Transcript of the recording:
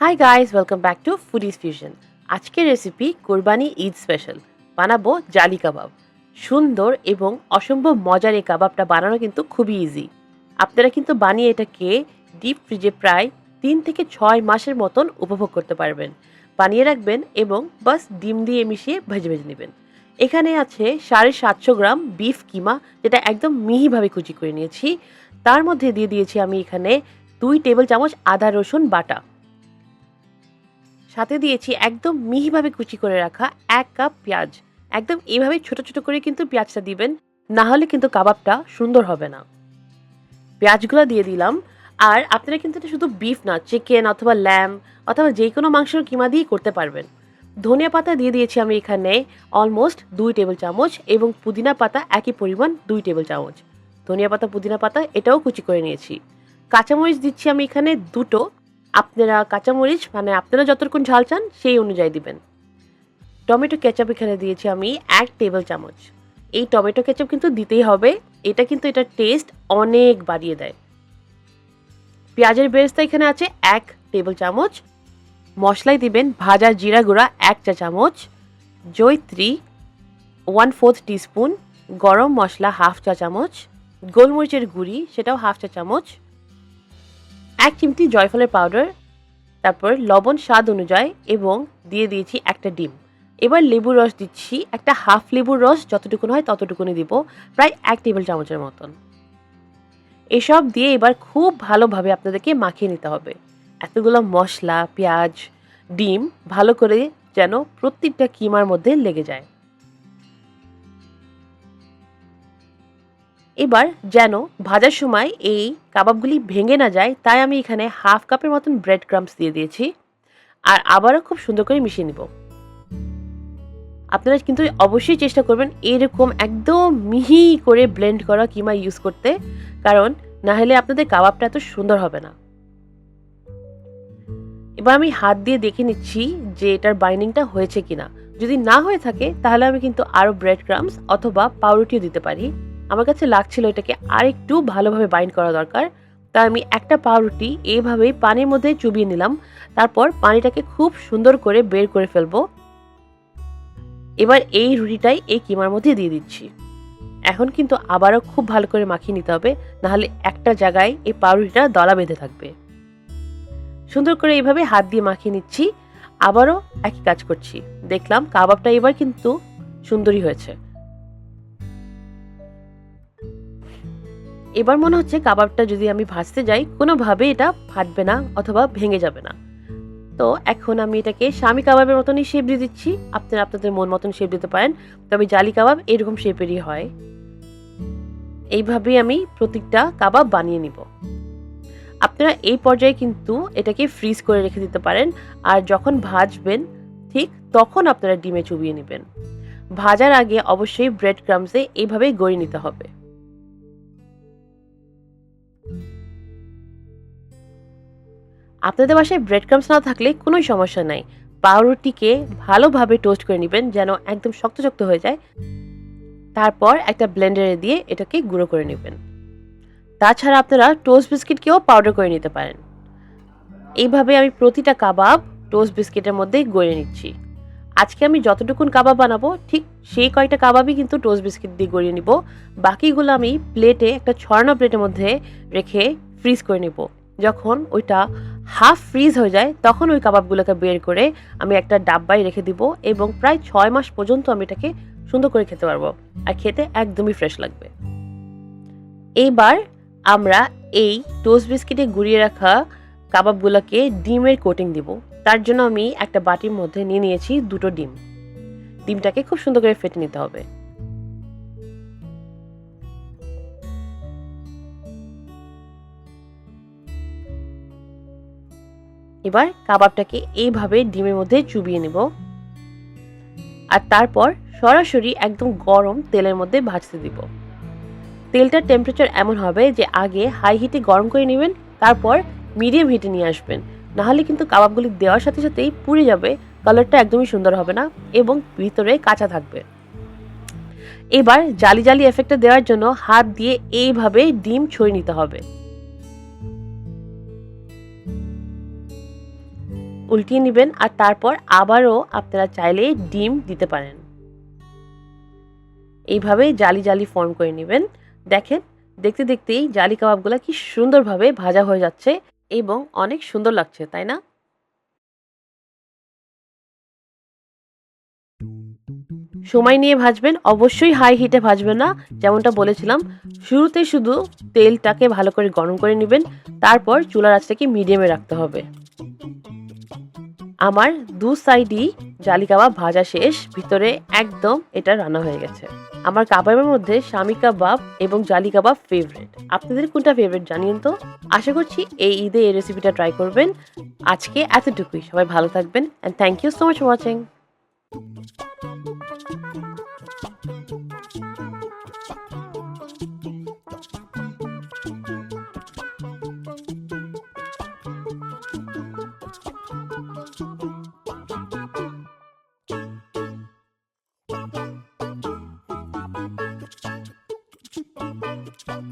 Hi guys welcome back to foodies fusion আজকের recipe Qurbani Eid special বানাবো জালি কাবাব। সুন্দর এবং অসম্ভব মজার এই কাবাবটা বানানো কিন্তু খুবই ইজি আপনারা কিন্তু বানিয়ে এটাকে ডিপ ফ্রিজে প্রায় তিন থেকে ছয় মাসের মতন উপভোগ করতে পারবেন। বানিয়ে রাখবেন এবং বাস ডিম দিয়ে মিশিয়ে ভেজে ভেজে নেবেন। এখানে আছে সাড়ে সাতশো গ্রাম বিফ কিমা, যেটা একদম মিহিভাবে কুচি করে নিয়েছি। তার মধ্যে দিয়ে দিয়েছি আমি এখানে দুই টেবিল চামচ আদা রসুন বাটা। সাথে দিয়েছি একদম মিহিভাবে কুচি করে রাখা এক কাপ পেঁয়াজ। একদম এইভাবে ছোট ছোট করে কিন্তু পেঁয়াজটা দিবেন, না হলে কিন্তু কাবাবটা সুন্দর হবে না। পেঁয়াজগুলো দিয়ে দিলাম। আর আপনারা কিন্তু এটা শুধু বিফ না চিকেন অথবা ল্যাম অথবা যে কোনো মাংসের কিমা দিয়েই করতে পারবেন। ধনিয়া পাতা দিয়ে দিয়েছি আমি এখানে অলমোস্ট দুই টেবিল চামচ এবং পুদিনা পাতা একই পরিমাণ দুই টেবিল চামচ। ধনিয়া পাতা, পুদিনা পাতা, এটাও কুচি করে নিয়েছি। কাঁচামরিচ দিচ্ছি আমি এখানে দুটো আপনারা কাঁচামরিচ মানে আপনারা যতক্ষণ ঝাল চান, সেই অনুযায়ী দিবেন। টমেটো কেচাপ এখানে দিয়েছি আমি এক টেবিল চামচ। এই টমেটো কেচাপ কিন্তু দিতেই হবে। এটা কিন্তু এটার টেস্ট অনেক বাড়িয়ে দেয়। পেঁয়াজের বেরেস্তা এখানে আছে এক টেবিল চামচ। মশলায় দিবেন ভাজা জিরা গুঁড়া এক চা চামচ। জৈত্রী ওয়ান ফোর্থ টিস্পুন গরম মশলা হাফ চা চামচ। গোলমরিচের গুঁড়ি, সেটাও হাফ চা চামচ। এক চিমটি জয়ফলের পাউডার তারপর লবণ স্বাদ অনুযায়ী এবং দিয়ে দিয়েছি একটা ডিম। এবার লেবুর রস দিচ্ছি, একটা হাফ লেবুর রস যতটুকুন হয় ততটুকুনি দিব, প্রায় এক টেবিল চামচের মতন। এসব দিয়ে এবার খুব ভালোভাবে আপনাদেরকে মাখিয়ে নিতে হবে। এতগুলো মশলা, পেঁয়াজ, ডিম ভালো করে যেন প্রত্যেকটা কিমার মধ্যে লেগে যায়। এবার যেন ভাজার সময় এই কাবাবগুলি ভেঙে না যায়, তাই আমি এখানে হাফ কাপের মতন ব্রেড ক্রাম্পস দিয়ে দিয়েছি। আর আবারও খুব সুন্দর করে মিশিয়ে নিব। আপনারা কিন্তু অবশ্যই চেষ্টা করবেন এরকম একদম মিহি করে ব্লেন্ড করা কিমা ইউজ করতে, কারণ না হলে আপনাদের কাবাবটা এত সুন্দর হবে না। এবার আমি হাত দিয়ে দেখে নিচ্ছি যে এটার বাইন্ডিংটা হয়েছে কিনা। যদি না হয়ে থাকে, তাহলে আমি কিন্তু আরও ব্রেড ক্রামস অথবা পাউরুটিও দিতে পারি। আমার কাছে লাগছিল এটাকে আরেকটু ভালোভাবে বাইন্ড করা দরকার। তাই আমি একটা পাউরুটি এইভাবেই পানির মধ্যে চুবিয়ে নিলাম। তারপর পানিটাকে খুব সুন্দর করে বের করে ফেলব। এবার এই রুটিটাই এই কিমার মধ্যে দিয়ে দিচ্ছি। এখন কিন্তু আবারও খুব ভালো করে মাখিয়ে নিতে হবে, নাহলে একটা জায়গায় এই পাউরুটিটা দলা বেঁধে থাকবে। সুন্দর করে এইভাবে হাত দিয়ে মাখিয়ে নিচ্ছি। আবারও একই কাজ করছি। দেখলাম কাবাবটা এবার কিন্তু সুন্দরই হয়েছে। এবার মনে হচ্ছে কাবাবটা যদি আমি ভাজতে যাই, কোনোভাবে এটা ফাটবে না অথবা ভেঙে যাবে না। তো এখন আমি এটাকে স্বামী কাবাবের মতনই শেপ দিয়ে দিচ্ছি। আপনারা আপনাদের মন মতন শেপ দিতে পারেন। তবে জালি কাবাব এরকম শেপেরই হয়। এইভাবেই আমি প্রত্যেকটা কাবাব বানিয়ে নিব। আপনারা এই পর্যায়ে কিন্তু এটাকে ফ্রিজ করে রেখে দিতে পারেন। আর যখন ভাজবেন, ঠিক তখন আপনারা ডিমে চুবিয়ে নেবেন। ভাজার আগে অবশ্যই ব্রেড ক্রামসে এইভাবেই গড়িয়ে নিতে হবে। আপনাদের বাসায় ব্রেড ক্রামস না থাকলে কোনো সমস্যা নাই। পাউরুটিকে ভালোভাবে টোস্ট করে নেবেন যেন একদম শক্ত শক্ত হয়ে যায়। তারপর একটা ব্লেন্ডারে দিয়ে এটাকে গুঁড়ো করে নেবেন। তাছাড়া আপনারা টোস্ট বিস্কিটকেও পাউডার করে নিতে পারেন। এইভাবে আমি প্রতিটা কাবাব টোস্ট বিস্কিটের মধ্যে গড়ে নিচ্ছি। আজকে আমি যতটুকুন কাবাব বানাবো, ঠিক সেই কয়টা কাবাবই কিন্তু টোস্ট বিস্কিট দিয়ে গড়িয়ে নিব। বাকিগুলো আমি প্লেটে একটা ছড়ানো প্লেটের মধ্যে রেখে ফ্রিজ করে নিব। যখন ওইটা হাফ ফ্রিজ হয়ে যায়, তখন ওই কাবাবগুলোকে বের করে আমি একটা ডাব্বায় রেখে দিব এবং প্রায় ছয় মাস পর্যন্ত আমি এটাকে সুন্দর করে খেতে পারব। আর খেতে একদমই ফ্রেশ লাগবে। এইবার আমরা এই টোস্ট বিস্কিটে গুঁড়িয়ে রাখা কাবাবগুলোকে ডিমের কোটিং দিব। তার জন্য আমি একটা বাটির মধ্যে নিয়ে নিয়েছি দুটো ডিম। ডিমটাকে খুব সুন্দর করে ফেটে নিতে হবে। এবার কাবাবটাকে এইভাবে ডিমের মধ্যে চুবিয়ে নেব। আর তারপর সরাসরি একদম গরম তেলের মধ্যে ভাজতে দিব। তেলটার টেম্পারেচার এমন হবে যে আগে হাই হিটে গরম করে নেবেন, তারপর মিডিয়াম হিটে নিয়ে আসবেন। নাহলে কিন্তু কাবাবগুলি দেওয়ার সাথে সাথেই পুড়ে যাবে কালারটা একদমই সুন্দর হবে না এবং ভিতরে কাঁচা থাকবে। এবার জালি জালি এফেক্টটা দেওয়ার জন্য হাত দিয়ে এইভাবে ডিম ছড়িয়ে নিতে হবে। উল্টিয়ে নেবেন আর তারপর আবারও আপনারা চাইলে ডিম দিতে পারেন। এইভাবে জালি জালি ফর্ম করে নেবেন। দেখেন, দেখতে দেখতেই জালি কাবাবগুলো কি সুন্দরভাবে ভাজা হয়ে যাচ্ছে এবং অনেক সুন্দর লাগছে, তাই না? সময় নিয়ে ভাজবেন, অবশ্যই হাই হিটে ভাজবেন না, যেমনটা বলেছিলাম। শুরুতে শুধু তেলটাকে ভালো করে গরম করে নেবেন, তারপর চুলার আঁচটাকে মিডিয়ামে রাখতে হবে। আমার দু সাইডই জালি কাবাব ভাজা শেষ, ভিতরে একদম এটা রান্না হয়ে গেছে। আমার কাবাবের মধ্যে স্বামী কাবাব এবং জালি কাবাব ফেভারেট আপনাদের কোনটা ফেভারেট জানিয়েন তো? আশা করছি এই ঈদে এই রেসিপিটা ট্রাই করবেন। আজকে এতটুকুই। সবাই ভালো থাকবেন and thank you so much watching Bye.